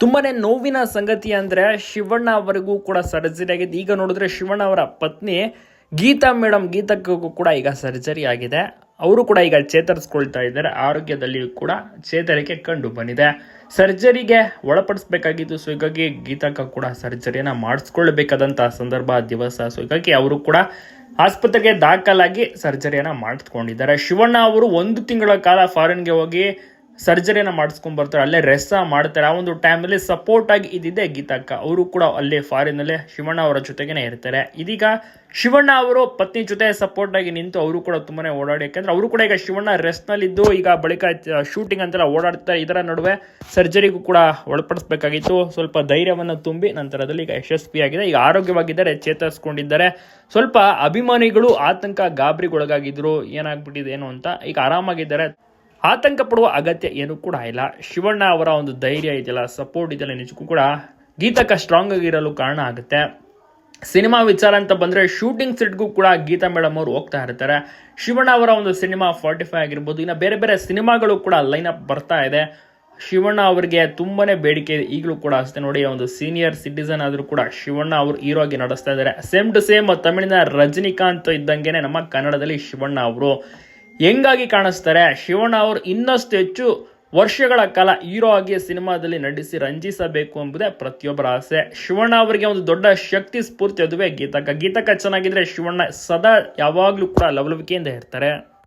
ತುಂಬಾನೇ ನೋವಿನ ಸಂಗತಿ ಅಂದರೆ ಶಿವಣ್ಣ ಅವರಿಗೂ ಕೂಡ ಸರ್ಜರಿ ಆಗಿದೆ. ಈಗ ನೋಡಿದ್ರೆ ಶಿವಣ್ಣ ಅವರ ಪತ್ನಿ ಗೀತಾ ಮೇಡಮ್ ಗೀತಕ್ಕೂ ಕೂಡ ಈಗ ಸರ್ಜರಿ ಆಗಿದೆ. ಅವರು ಕೂಡ ಈಗ ಚೇತರಿಸ್ಕೊಳ್ತಾ ಇದ್ದಾರೆ. ಆರೋಗ್ಯದಲ್ಲಿಯೂ ಕೂಡ ಚೇತರಿಕೆ ಕಂಡು ಬಂದಿದೆ. ಸರ್ಜರಿಗೆ ಒಳಪಡಿಸ್ಬೇಕಾಗಿತ್ತು ಸೊ ಹೀಗಾಗಿ ಗೀತಕ್ಕ ಕೂಡ ಸರ್ಜರಿಯನ್ನು ಮಾಡಿಸ್ಕೊಳ್ಬೇಕಾದಂತಹ ಸಂದರ್ಭ ದಿವಸ. ಸೊ ಹೀಗಾಗಿ ಅವರು ಕೂಡ ಆಸ್ಪತ್ರೆಗೆ ದಾಖಲಾಗಿ ಸರ್ಜರಿಯನ್ನು ಮಾಡಿಸ್ಕೊಂಡಿದ್ದಾರೆ. ಶಿವಣ್ಣ ಅವರು ಒಂದು ತಿಂಗಳ ಕಾಲ ಫಾರಿನ್ಗೆ ಹೋಗಿ ಸರ್ಜರಿಯನ್ನ ಮಾಡಿಸ್ಕೊಂಡ್ ಬರ್ತಾರೆ, ಅಲ್ಲೇ ರೆಸ್ಟ್ ಮಾಡ್ತಾರೆ. ಆ ಒಂದು ಟೈಮಲ್ಲಿ ಸಪೋರ್ಟ್ ಆಗಿ ಇದ್ದಿದ್ದೆ ಗೀತಕ್ಕ. ಅವರು ಕೂಡ ಅಲ್ಲೇ ಫಾರಿನಲ್ಲೇ ಶಿವಣ್ಣ ಅವರ ಜೊತೆಗೇ ಇರ್ತಾರೆ. ಇದೀಗ ಶಿವಣ್ಣ ಅವರು ಪತ್ನಿ ಜೊತೆ ಸಪೋರ್ಟ್ ಆಗಿ ನಿಂತು ಅವರು ಕೂಡ ತುಂಬಾನೇ ಓಡಾಡಿ, ಯಾಕಂದ್ರೆ ಅವರು ಕೂಡ ಈಗ ಶಿವಣ್ಣ ರೆಸ್ಟ್ನಲ್ಲಿ ಇದ್ದು ಈಗ ಬಳಿಕ ಶೂಟಿಂಗ್ ಅಂತೆಲ್ಲ ಓಡಾಡ್ತಾರೆ. ಇದರ ನಡುವೆ ಸರ್ಜರಿಗೂ ಕೂಡ ಒಳಪಡಿಸಬೇಕಾಗಿತ್ತು. ಸ್ವಲ್ಪ ಧೈರ್ಯವನ್ನು ತುಂಬಿ ನಂತರದಲ್ಲಿ ಈಗ ಯಶಸ್ವಿಯಾಗಿದೆ. ಈಗ ಆರೋಗ್ಯವಾಗಿದ್ದಾರೆ ಚೇತರಿಸ್ಕೊಂಡಿದ್ದಾರೆ. ಸ್ವಲ್ಪ ಅಭಿಮಾನಿಗಳು ಆತಂಕ ಗಾಬರಿಗೊಳಗಾಗಿದ್ರು. ಏನಾಗ್ಬಿಟ್ಟಿದೆ ಏನು ಅಂತ ಈಗ ಆರಾಮಾಗಿದ್ದಾರೆ. ಆತಂಕ ಪಡುವ ಅಗತ್ಯ ಏನು ಕೂಡ ಇಲ್ಲ. ಶಿವಣ್ಣ ಅವರ ಒಂದು ಧೈರ್ಯ ಇದೆಯಲ್ಲ ಸಪೋರ್ಟ್ ಇದೆಯಲ್ಲ, ನಿಜಕ್ಕೂ ಕೂಡ ಗೀತಕ್ಕ ಸ್ಟ್ರಾಂಗ್ ಆಗಿರಲು ಕಾರಣ ಆಗುತ್ತೆ. ಸಿನಿಮಾ ವಿಚಾರ ಅಂತ ಬಂದ್ರೆ ಶೂಟಿಂಗ್ ಸೆಟ್ಗೂ ಕೂಡ ಗೀತಾ ಮೇಡಮ್ ಅವರು ಹೋಗ್ತಾ ಇರ್ತಾರೆ. ಶಿವಣ್ಣ ಅವರ ಒಂದು ಸಿನಿಮಾ ಫಾರ್ಟಿ ಫೈವ್ ಆಗಿರ್ಬೋದು. ಇನ್ನು ಬೇರೆ ಬೇರೆ ಸಿನಿಮಾಗಳು ಕೂಡ ಲೈನ್ ಅಪ್ ಬರ್ತಾ ಇದೆ. ಶಿವಣ್ಣ ಅವರಿಗೆ ತುಂಬಾನೇ ಬೇಡಿಕೆ ಇದೆ. ಈಗಲೂ ಕೂಡ ಅಷ್ಟೇ ನೋಡಿ, ಒಂದು ಸೀನಿಯರ್ ಸಿಟಿಸನ್ ಆದರೂ ಕೂಡ ಶಿವಣ್ಣ ಅವರು ಹೀರೋ ಆಗಿ ನಡೆಸ್ತಾ ಇದ್ದಾರೆ. ಸೇಮ್ ಟು ಸೇಮ್ ತಮಿಳಿನ ರಜನಿಕಾಂತ್ ಇದ್ದಂಗೆ ನಮ್ಮ ಕನ್ನಡದಲ್ಲಿ ಶಿವಣ್ಣ ಅವರು. ಹೆಂಗಾಗಿ ಕಾಣಿಸ್ತಾರೆ? ಶಿವಣ್ಣ ಅವರು ಇನ್ನಷ್ಟು ಹೆಚ್ಚು ವರ್ಷಗಳ ಕಾಲ ಹೀರೋ ಆಗಿ ಸಿನಿಮಾದಲ್ಲಿ ನಟಿಸಿ ರಂಜಿಸಬೇಕು ಎಂಬುದೇ ಪ್ರತಿಯೊಬ್ಬರ ಆಸೆ. ಶಿವಣ್ಣ ಅವರಿಗೆ ಒಂದು ದೊಡ್ಡ ಶಕ್ತಿ ಸ್ಫೂರ್ತಿ ಅದುವೇ ಗೀತಕ. ಗೀತಕ ಚೆನ್ನಾಗಿದ್ರೆ ಶಿವಣ್ಣ ಸದಾ ಯಾವಾಗಲೂ ಕೂಡ ಲವಲವಿಕೆಯಿಂದ ಇರ್ತಾರೆ.